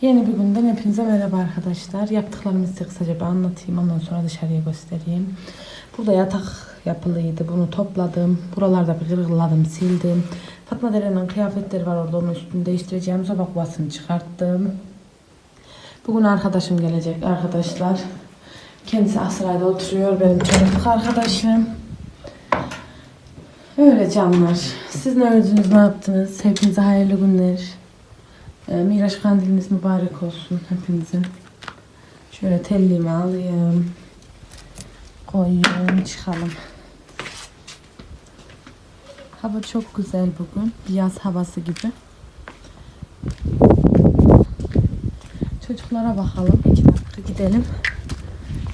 Yeni bir günden hepinize merhaba arkadaşlar. Yaptıklarımı size kısaca bir anlatayım. Ondan sonra dışarıya göstereyim. Burada yatak yapılıydı. Bunu topladım. Buralarda bir kırgıladım, sildim. Fatma Deren'in kıyafetleri var orada. Onun üstünü değiştireceğim. Soba kovasını çıkarttım. Bugün arkadaşım gelecek arkadaşlar. Kendisi Asray'da oturuyor. Benim çocukluk arkadaşım. Öyle canlar. Siz ne ördünüz, ne yaptınız? Hepinize hayırlı günler. Ee, Miraç kandiliniz mübarek olsun hepinizin. Şöyle tellimi alayım. Koyayım, çıkalım. Hava çok güzel bugün. Yaz havası gibi. Çocuklara bakalım. İki dakika gidelim.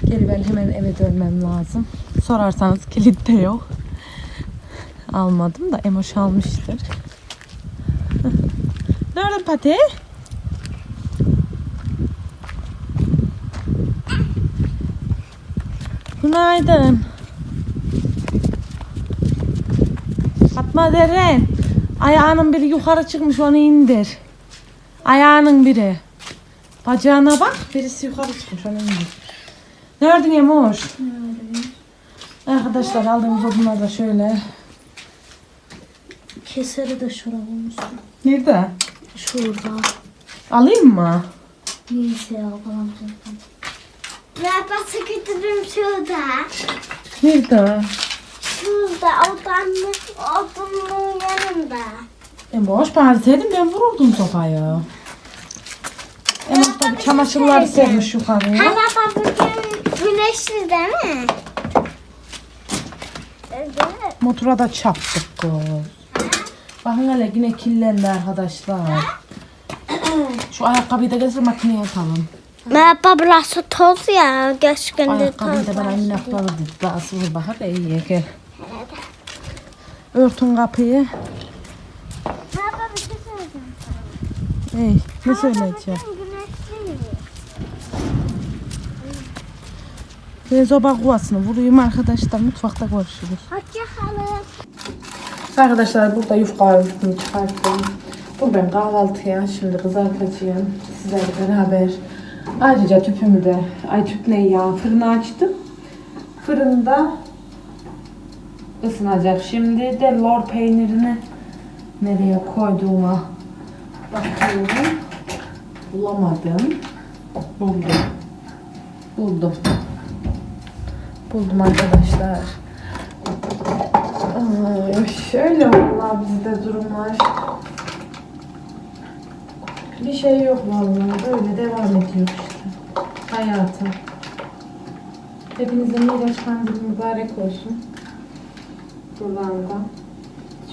Geri ben hemen eve dönmem lazım. Sorarsanız kilit de yok. Almadım da Emoş almıştır. Nerede pati? Günaydın. Fatma Deren. Ayağının biri yukarı çıkmış onu indir. Ayağının biri. Bacağına bak birisi yukarı çıkmış onu indir. Nereden Emoş? Arkadaşlar aldığımız odunlar da şöyle. Keseri de şurada olmuştu. Nerede? Şurada. Alayım mı? Neyse falan zaten. Ben sıkıntım şurada. Nerede? Şurada odanın, odanın yanında. E boş bağırsaydım ben vururdum sopayı. En altta bir çamaşırlar sermiş yukarıya. Hava da bugün güneşli değil mi? Evet. Motora da çarptık kız. Bakın hele yine kirlendi arkadaşlar. Şu ayakkabıyı da getir makineye atalım. Merhaba burası toz ya. Geç günde Ayakkabıyı da ben abla dedi. Daha sıvır bakar da iyi gel. Örtün kapıyı. Merhaba bir şey söyleyeceğim. Ey ne söyleyeceğim? Ben zoba kovasını vurayım arkadaşlar. Mutfakta görüşürüz. Kalın. Arkadaşlar burada yufka örtümü çıkarttım. Bu ben kahvaltıya şimdi kızartacağım. Sizlerle beraber. Ayrıca tüpümü de, ay tüp ne ya, fırını açtım. Fırında ısınacak. Şimdi de lor peynirini nereye koyduğuma bakıyorum. Bulamadım. Buldum. Buldum. Buldum arkadaşlar. Ay, şöyle vallahi bizde durumlar. Bir şey yok vallahi. Böyle devam ediyor işte. Hayatım. Hepinizin Miraç kandili mübarek olsun. Buradan da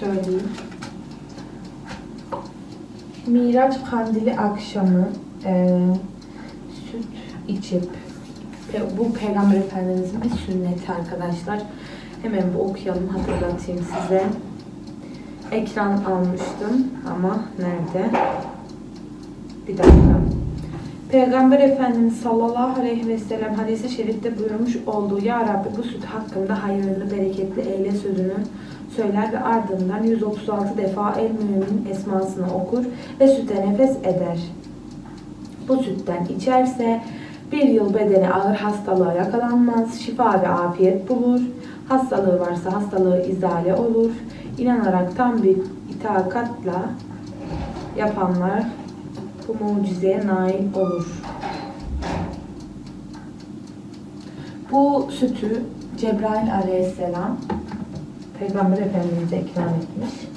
söyleyeyim. Miraç kandili akşamı eee, süt içip bu Peygamber Efendimizin bir sünneti arkadaşlar. Hemen bir okuyalım hatırlatayım size. Ekran almıştım ama nerede? Bir dakika. Peygamber Efendimiz sallallahu aleyhi ve sellem hadisi şerifte buyurmuş olduğu Ya Rabbi bu süt hakkında hayırlı, bereketli eyle sözünü söyler ve ardından 136 defa el mümin esmasını okur ve süte nefes eder. Bu sütten içerse bir yıl bedeni ağır hastalığa yakalanmaz, şifa ve afiyet bulur. Hastalığı varsa hastalığı izale olur. İnanarak tam bir itakatla yapanlar bu mucizeye nail olur. Bu sütü Cebrail aleyhisselam Peygamber Efendimiz'e ikram etmiş.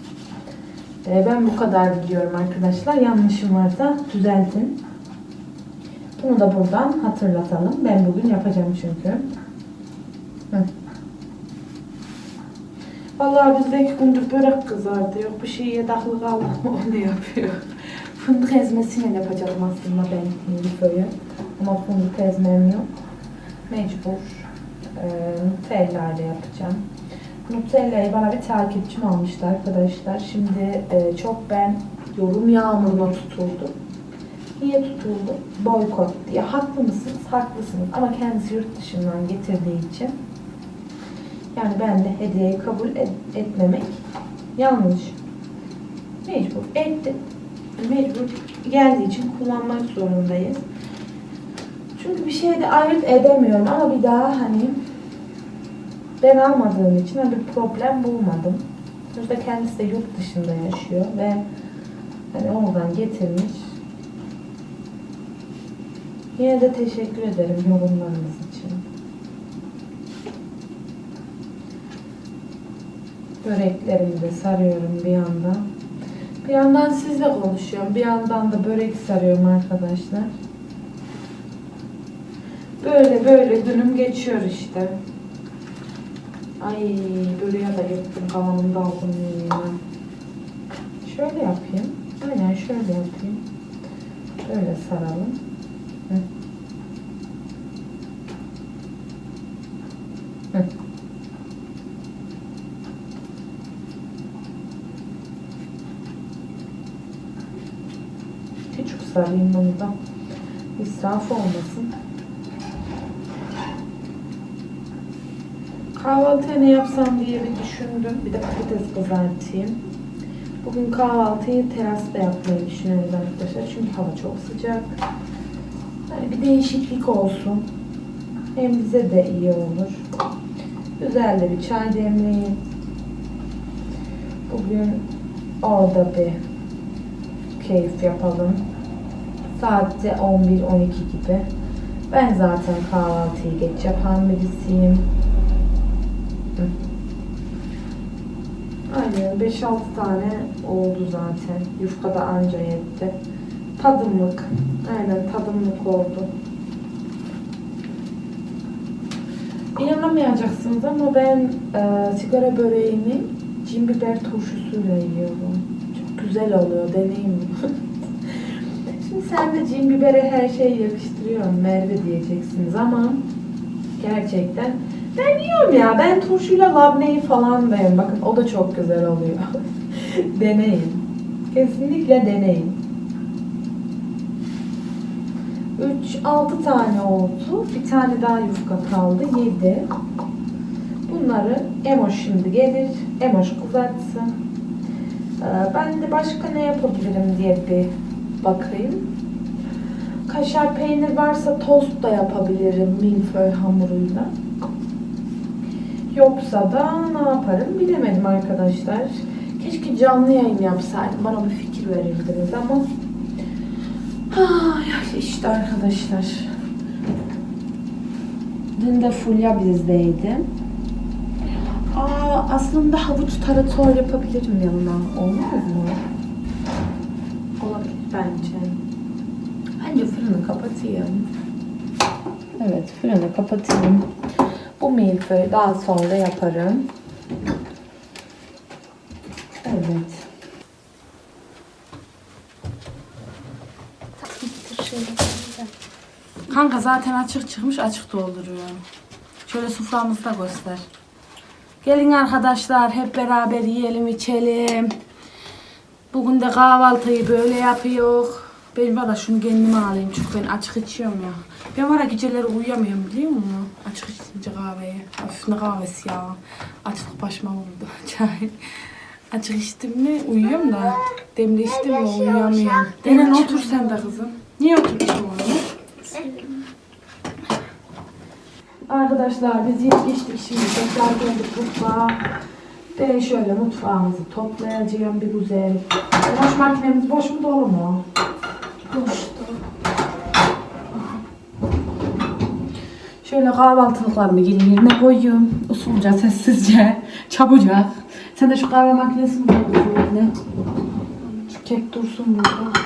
Ee, Ben bu kadar biliyorum arkadaşlar. Yanlışım varsa düzeltin. Bunu da buradan hatırlatalım. Ben bugün yapacağım çünkü. Vallahi bizde iki gündür börek kızardı. Yok bir şey yedaklı kaldı onu yapıyor. Fındık ezmesiyle yapacaktım aslında ben milföyü. Ama fındık ezmem yok. Mecbur. E, Nutella ile yapacağım. Nutella'yı bana bir takipçim almıştı arkadaşlar. Şimdi e, çok ben yorum yağmuruna tutuldum. Niye tutuldu? Boykot diye. Haklı mısınız? Haklısınız. Ama kendisi yurt dışından getirdiği için yani ben de hediyeyi kabul et- etmemek yanlış. Mecbur ettim. Mecbur geldiği için kullanmak zorundayız. Çünkü bir şeyde ayırt edemiyorum ama bir daha hani ben almadığım için hani bir problem bulmadım. Sonuçta kendisi de yurt dışında yaşıyor ve hani oradan getirmiş. Yine de teşekkür ederim yorumlarınız için. Böreklerimi de sarıyorum bir yandan. Bir yandan sizle konuşuyorum. Bir yandan da börek sarıyorum arkadaşlar. Böyle böyle günüm geçiyor işte. Ay böreğe de gittim kalanını da aldım yiyeyim. Şöyle yapayım. Aynen şöyle yapayım. Böyle saralım. Hı. Hı. Sarayım bunu da. İsraf olmasın. Kahvaltıya ne yapsam diye bir düşündüm. Bir de patates kızartayım. Bugün kahvaltıyı terasta yapmayı düşünüyoruz arkadaşlar. Çünkü hava çok sıcak. Hani bir değişiklik olsun. Hem bize de iyi olur. Güzel de bir çay demleyin. Bugün orada bir keyif yapalım. Saatte 11-12 gibi. Ben zaten kahvaltıyı geç yapan birisiyim. Aynen 5-6 tane oldu zaten. Yufka da anca yetti. Tadımlık. Aynen tadımlık oldu. İnanamayacaksınız ama ben e, sigara böreğini cin biber turşusuyla yiyorum. Çok güzel oluyor. Deneyin. Sen de cin bibere her şeyi yakıştırıyorum Merve diyeceksiniz ama gerçekten ben yiyorum ya. Ben turşuyla labneyi falan yiyorum. Bakın o da çok güzel oluyor. deneyin. Kesinlikle deneyin. 3-6 tane oldu. Bir tane daha yufka kaldı. 7. Bunları Emoş şimdi gelir. Emoş kızartsın. Ee, Ben de başka ne yapabilirim diye bir bakayım. Kaşar peynir varsa tost da yapabilirim milföy hamuruyla. Yoksa da ne yaparım bilemedim arkadaşlar. Keşke canlı yayın yapsaydım. Bana bir fikir verirdiniz ama Ay işte arkadaşlar. Dün de Fulya bizdeydi. Aa, aslında havuç tarator yapabilirim yanına. Olmaz mı? Olabilir bence. Bence fırını kapatayım. Evet fırını kapatayım. Bu milföyü daha sonra yaparım. Evet. Kanka zaten açık çıkmış açık dolduruyorum. Şöyle suframızı da göster. Gelin arkadaşlar hep beraber yiyelim içelim. Bugün de kahvaltıyı böyle yapıyor. Ben var ya şunu kendime alayım çünkü ben açık içiyorum ya. Ben var ya geceleri uyuyamıyorum biliyor musun? Açık içince kahveyi. Hafif ne kahvesi ya. Açlık başıma vurdu. Çay. Açık içtim mi uyuyorum da. Demli içtim mi uyuyamıyorum. Denen otur sen de kızım. Niye oturuyorsun oğlum? Arkadaşlar biz yeni geçtik şimdi tekrar geldik mutfağa. Ben şöyle mutfağımızı toplayacağım bir güzel. Boş makinemiz boş mu dolu mu? Boştu. Şöyle kahvaltılıklarımı gelin yerine koyuyorum. Usulca, sessizce, çabucak. Sen de şu kahve makinesini koy yerine. Şu kek dursun burada.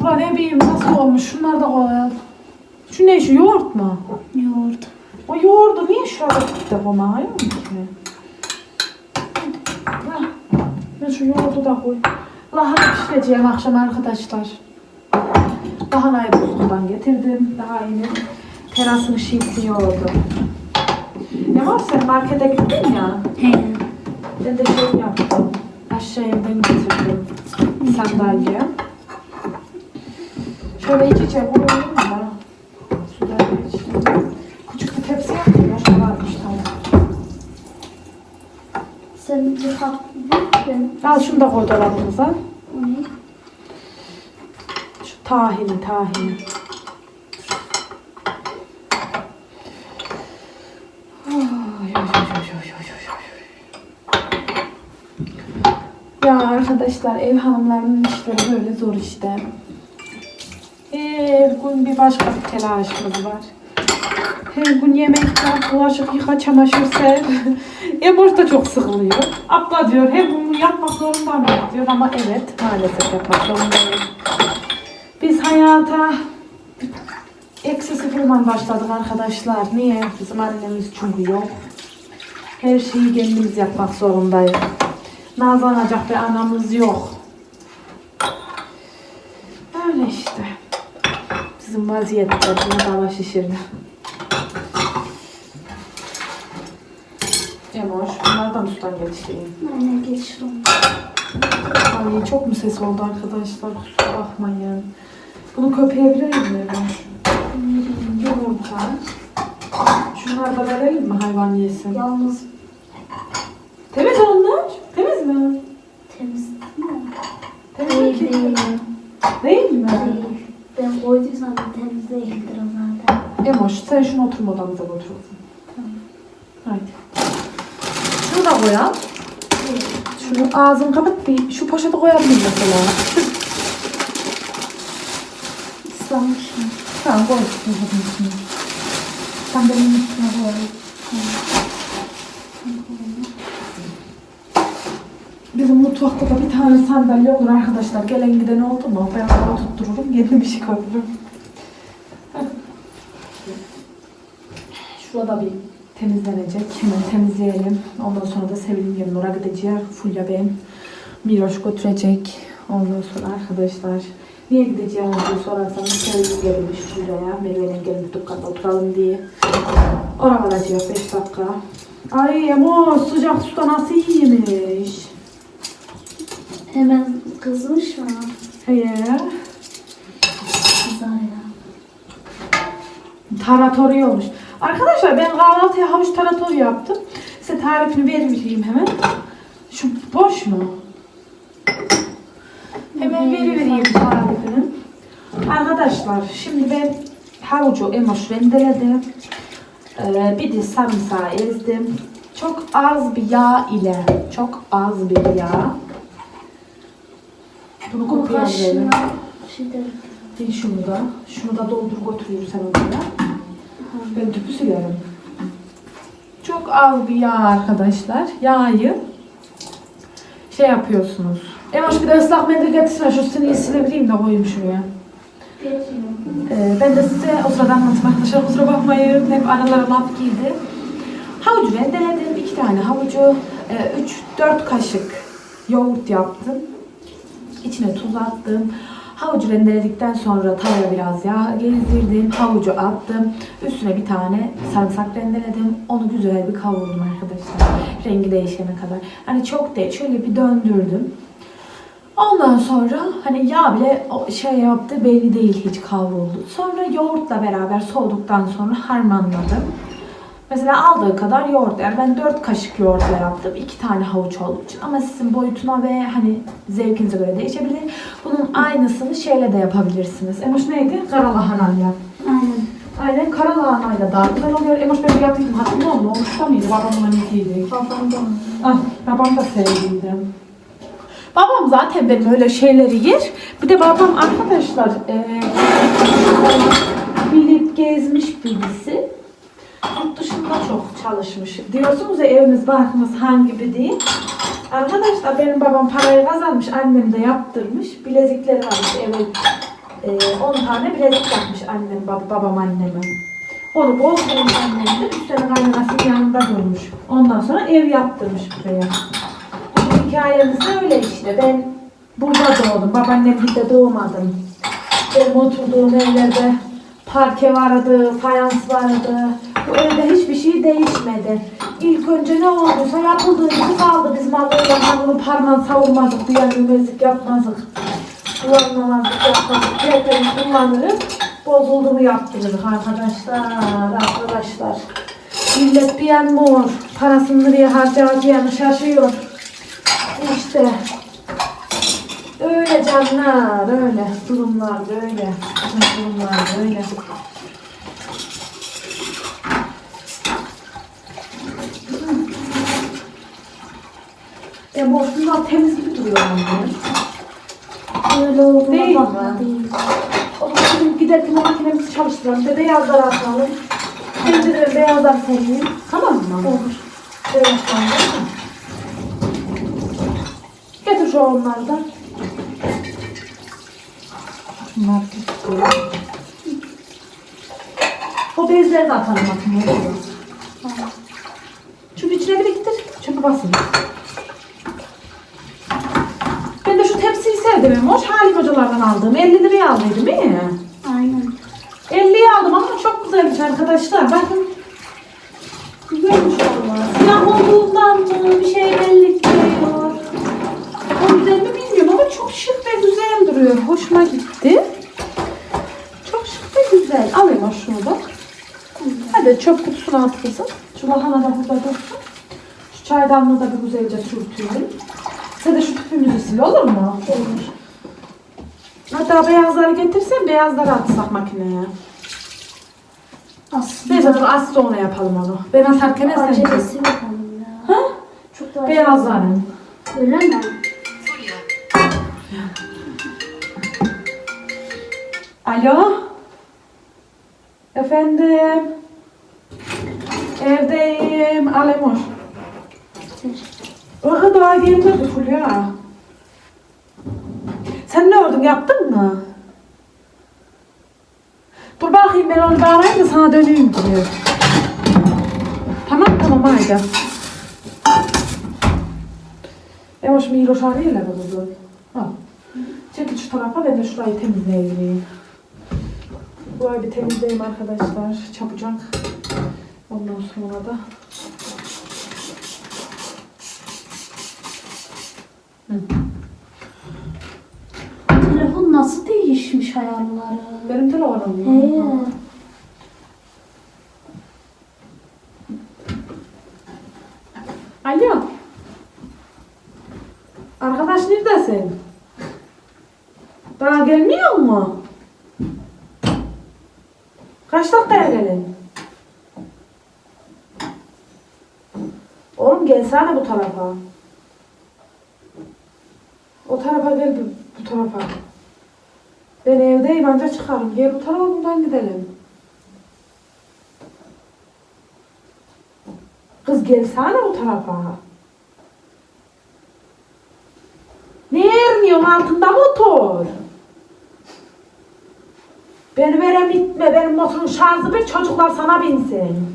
Bura ne bileyim nasıl olmuş. Şunlar da koyalım. Şu ne şu yoğurt mu? Yoğurt. O yoğurdu niye şurada de koymayalım ki? Hah, Ben şu yoğurdu da koy. Lahana pişireceğim akşam arkadaşlar. Lahanayı buzluktan getirdim. Daha yeni terasın şişi yoğurdu. Ne var sen markete gittin ya. He. Ben de şey yaptım. Aşağı evden getirdim. Sandalye. Şöyle iç içe koyuyorum da. Suda içtim. Küçük bir tepsi yaptım. Yaşa varmış tamam. Sen büyüktün. Al şunu da koy dolabımıza. Ne? Tahini tahini. Ya arkadaşlar ev hanımlarının işleri böyle zor işte. Her gün bir başka bir telaşımız var. Her gün yemek yap, bulaşık yıka, çamaşır ser. Emoş da çok sıkılıyor. Abla diyor gün bunu yapmak zorunda mı diyor ama evet maalesef yapmak zorundayım. Biz hayata eksi sıfırdan başladık arkadaşlar. Niye? Bizim annemiz çünkü yok. Her şeyi kendimiz yapmak zorundayız. Nazlanacak bir anamız yok. Öyle işte. Bizim vaziyetler buna dava şişirdi. Emoş, bunlardan ustan geçireyim. Aynen geç onu. Ay çok mu ses oldu arkadaşlar? Kusura bakmayın. Bunu köpeğe verelim mi Emoş? Yumurta. Şunları da verelim mi hayvan yesin? Yalnız Temiz onlar. Temiz mi? temiz mi? Temiz Değil değil. Değil mi? Değil. Ben koyduysam temiz değildir o zaten. Emoş sen şunu oturma odamıza götür. Tamam. Haydi. Koyalım. Şunu ağzını kapat bir şu poşete koyabilirim mesela. Islanmış mı? Tamam koy. Sen benim üstüne koy. Bizim mutfakta da bir tane sandalye olur arkadaşlar. Gelen giden oldu mu? Ben ona tuttururum. Yeni bir şey koyarım. Şurada bir temizlenecek. Hemen temizleyelim. Ondan sonra da Sevil'in yanına oraya gideceğiz. Fulya ben Miroş götürecek. Ondan sonra arkadaşlar niye gideceğim diye sorarsanız Sevil gelmiş Fulya'ya. Merve'nin gelip dükkanda oturalım diye. Oraya varacağız 5 dakika. Ay ama sıcak suda nasıl iyiymiş. Hemen kızmış mı? Hayır. Kızar ya. Taratori olmuş. Arkadaşlar ben kahvaltıya havuç tarator yaptım. Size tarifini vereyim hemen. Şu boş mu? Hemen verivereyim tarifini. Arkadaşlar şimdi ben havucu emoş rendeledim. Ee, bir de sarımsağı ezdim. Çok az bir yağ ile, çok az bir yağ. Bunu Bu kopya verelim. kaşına şey şunu da. Şunu da doldur götürüyor sen odaya. Ben tüpü silerim. Çok az bir yağ arkadaşlar. Yağı şey yapıyorsunuz. Emoş bir de ıslak mendil getirsene. Şu sineği silebileyim de koyayım şuraya. Ee, ben de size o sırada anlatayım arkadaşlar. Kusura bakmayın. Hep aralara laf girdi. Havucu rendeledim. iki tane havucu. 3-4 kaşık yoğurt yaptım. İçine tuz attım. Havucu rendeledikten sonra tavaya biraz yağ gezdirdim. Havucu attım. Üstüne bir tane sarımsak rendeledim. Onu güzel bir kavurdum arkadaşlar. Rengi değişene kadar. Hani çok değil. Şöyle bir döndürdüm. Ondan sonra hani yağ bile şey yaptı belli değil hiç kavruldu. Sonra yoğurtla beraber soğuduktan sonra harmanladım. Mesela aldığı kadar yoğurt. Yani ben 4 kaşık yoğurtla yaptım. 2 tane havuç olduğu için. Ama sizin boyutuna ve hani zevkinize göre değişebilir. Bunun aynısını şeyle de yapabilirsiniz. Emoş neydi? Karalahanayla. Aynen. Aynen karalahanayla daha güzel oluyor. Emoş ben bir yaptıydım. Hatırlıyor musun? Olmuş da mıydı? Babamla ne Babam da onu. Ah, babam da sevdiydi. Babam zaten benim öyle şeyleri yer. Bir de babam arkadaşlar eee bilip gezmiş birisi. Yurt dışında çok çalışmış. Diyorsunuz ya evimiz barkımız hangi gibi değil. Arkadaşlar benim babam parayı kazanmış, annem de yaptırmış. Bilezikleri varmış eve. Eee 10 tane bilezik yapmış annem, bab- babam anneme. Onu bozdurmuş annem de üstüne kaynanasının yanında durmuş. Ondan sonra ev yaptırmış buraya. Bizim hikayemiz de öyle işte. Ben burada doğdum. Babaannemde doğmadım. Benim oturduğum evlerde parke vardı, fayans vardı. Bu evde hiçbir şey değişmedi. İlk önce ne olduysa yapıldığı gibi kaldı. Biz mallarla hanımı parmağını savurmadık, bir yerlemezlik yapmadık. Kullanmamazlık yapmadık. Tertemiz kullanırız. Bozulduğunu yaptırırız arkadaşlar, arkadaşlar. Millet bir yan mor, parasını nereye harcayacağını şaşıyor. İşte Öyle canlar, öyle. Durumlar böyle. Durumlar böyle. E boşluğundan temiz gibi duruyor ama. Öyle olduğuna Değil bakma değil. O şimdi giderken makinemizi çalıştıralım. De beyazları atalım. Pencereleri beyazlar sereyim. Tamam mı? Olur. Beyaz kaldı. Getir şu onları da. Şunlar gitti. O bezleri de atalım makineye. İçine bir de getir. Çöpü basın. Ben de şu tepsiyi sevdim. Hoş Halim hocalardan aldım. 50 liraya aldıydım değil mi? Aynen. 50'ye aldım ama çok güzelmiş arkadaşlar. Bakın. Güzelmiş valla. Siyah olduğundan mı bir şey belli diyor. O yüzden mi bilmiyorum ama çok şık ve güzel duruyor. Hoşuma gitti. Çok şık ve güzel. Alayım o şunu da. Hadi çöp kutusuna at kızım. Şu lahana da burada dursun. Şu çaydanlığı da bir güzelce sürtüyorum. Sen de şu tüpümüzü sil olur mu? Olur. Hatta beyazları getirsen beyazları atsak makineye. Aslında Neyse dur az sonra yapalım onu. Ben atarken sen acelesi yapalım ya. Ha? Çok da Beyazların. Öyle mi? Alo. Efendim. Evdeyim. Alemoş. Aha daha gelmedi Fulya. Sen ne ördün yaptın mı? Dur bakayım ben onu bir arayayım da sana döneyim diyor. Tamam tamam haydi. Emoş Miroş arayla bu kızı. Al. Çekil şu tarafa ben de şurayı temizleyeyim. Burayı bir temizleyeyim arkadaşlar. Çabucak. Ondan sonra da Telefon nasıl değişmiş ayarları? benim telefonum He. mu? Alo. Arkadaş neredesin? Daha gelmiyor mu? Kaç dakikaya gelin? Oğlum gelsene bu tarafa. O tarafa gel bu tarafa. Ben evdeyim anca çıkarım. Gel bu tarafa buradan gidelim. Kız gelsene bu tarafa. Ne ermiyorsun altında motor? Beni verem itme. Benim motorun şarjı bir çocuklar sana binsin.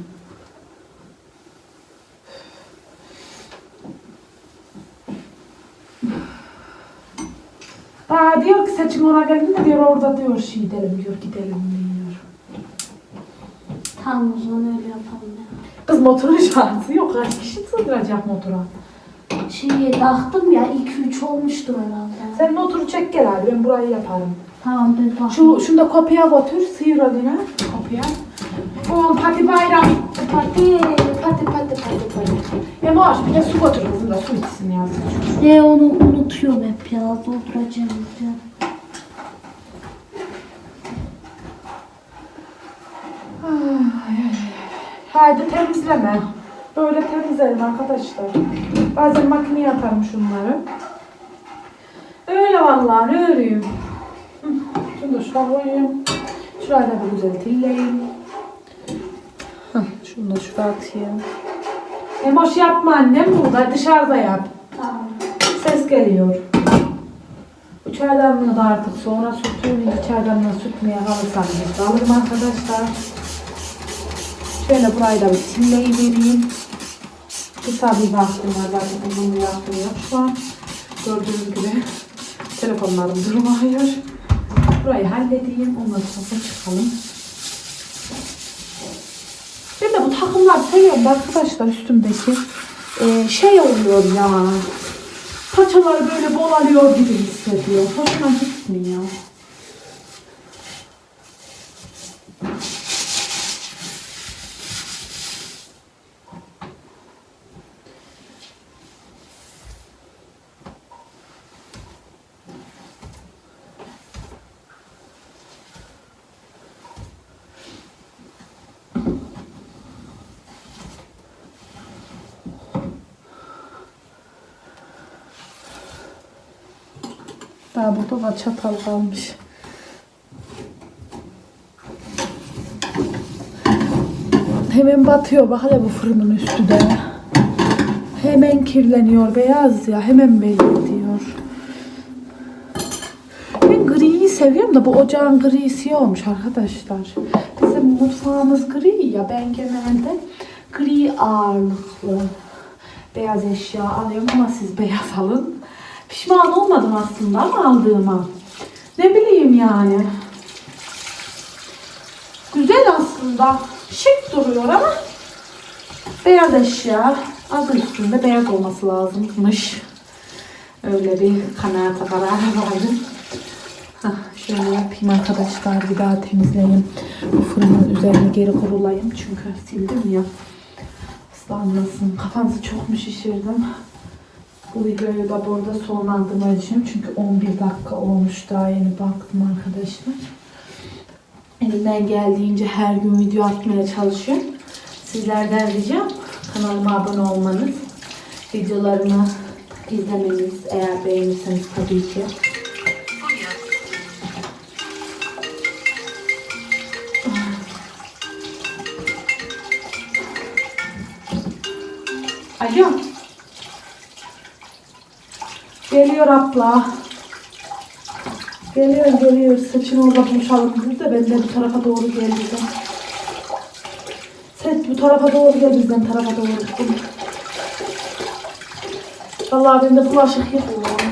Aa, diyor ki seçim ona geldi de diyor orada diyor şey gidelim diyor gidelim diyor. Tamam o zaman öyle yapalım ya. Kız motorun şarjı yok. Kaç kişi sığdıracak motora? Şey taktım ya 2-3 olmuştur herhalde. Sen motoru çek gel abi ben burayı yaparım. Tamam ben bakayım. Şu, şunu da kopya götür. Sıyır eline. Kopya. O pati bayram. Pati, pati, pati, pati, pati. Emoş bir de su götür kızım da su içsin ya. Ne onu unutuyorum hep ya. Dolduracağım ya. Haydi temizleme. Böyle temizlerim arkadaşlar. Bazen makineye atarım şunları. Öyle vallahi ne öreyim. Şunu da şuraya koyayım. Şurayı da bir güzel tilleyim. Şunu da şuraya atayım. Emoş yapma annem burada dışarıda yap. Tamam. Ses geliyor. Çaydanlığı da artık sonra sütüğünü çaydanlığı sütmeye kalırsam bir kalırım arkadaşlar. Şöyle burayı da bir simleyi vereyim. Kısa bir vaktim var zaten uzun bir vaktim yok şu an. Gördüğünüz gibi telefonlarım durmuyor. Burayı halledeyim ondan sonra çıkalım. Ben de bu takımlar seviyorum arkadaşlar üstümdeki. Ee, şey oluyor ya. Paçalar böyle bolalıyor gibi hissediyor. Hoşuma gitmiyor. Var çatal kalmış. Hemen batıyor bak hele bu fırının üstü de. Hemen kirleniyor beyaz ya hemen belli ediyor. Ben griyi seviyorum da bu ocağın grisi olmuş arkadaşlar. Bizim mutfağımız gri ya ben genelde gri ağırlıklı beyaz eşya alıyorum ama siz beyaz alın. Pişman olmadım aslında ama aldığıma. Ne bileyim yani. Güzel aslında. Şık duruyor ama beyaz eşya adı üstünde beyaz olması lazımmış. Öyle bir kanaata karar verdim. Şöyle yapayım arkadaşlar bir daha temizleyeyim. Bu fırının üzerini geri kurulayım çünkü sildim ya. Islanmasın. Kafanızı çok mu şişirdim? Bu videoyu da burada sonlandırmayacağım çünkü 11 dakika olmuş daha yeni baktım arkadaşlar. Elimden geldiğince her gün video atmaya çalışıyorum. Sizlerden ricam kanalıma abone olmanız, videolarımı izlemeniz eğer beğenirseniz tabii ki. Alo. Geliyor abla. Geliyor geliyor. Saçını orada buluşalım dedi de ben de bu tarafa doğru geldim. Sen bu tarafa doğru gel bizden tarafa doğru gittim. Vallahi ben de bulaşık yıkıyorum.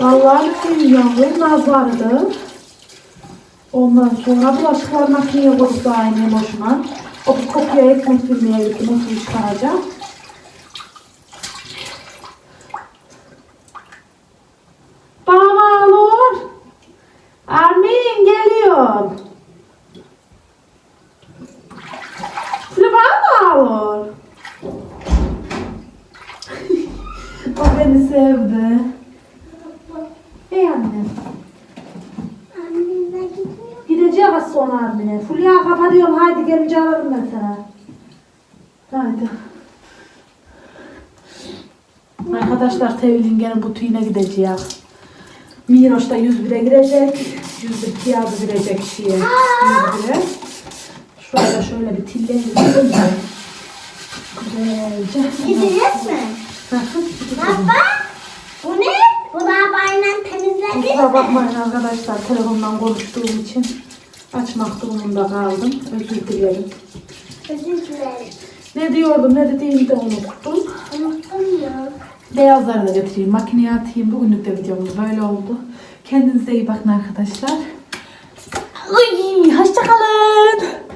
Vallahi yağmur naz vardı. Ondan sonra bulaşıklar makineye koyduk da aynı boşuna. O bir kopya ekmek bilmeye gittim. Nasıl çıkaracağım. Bana olur. Armin geliyor. Şunu bana da olur. o beni sevdi. Ey anne. Annemle gidiyor. Gideceğiz az sonra Armin'e. Fulya kapatıyorum. Haydi gelince alırım ben sana. Haydi. Arkadaşlar Sevil'in gene butiğine gideceğiz. Miroş da 101'e girecek. 101 piyazı girecek şeye. 101'e. Şurada şöyle bir tilleyelim. Güzelce. Gideceğiz mi? Baba. Bu ne? Bu arabayla temizledin Kusura bakmayın arkadaşlar telefondan konuştuğum için açmak durumunda kaldım. Özür dilerim. Özür dilerim. Ne diyordum ne dediğimi de unuttum. Unuttum ya. Beyazları da getireyim makineye atayım. Bugünlük de videomuz böyle oldu. Kendinize iyi bakın arkadaşlar. Uy, hoşçakalın.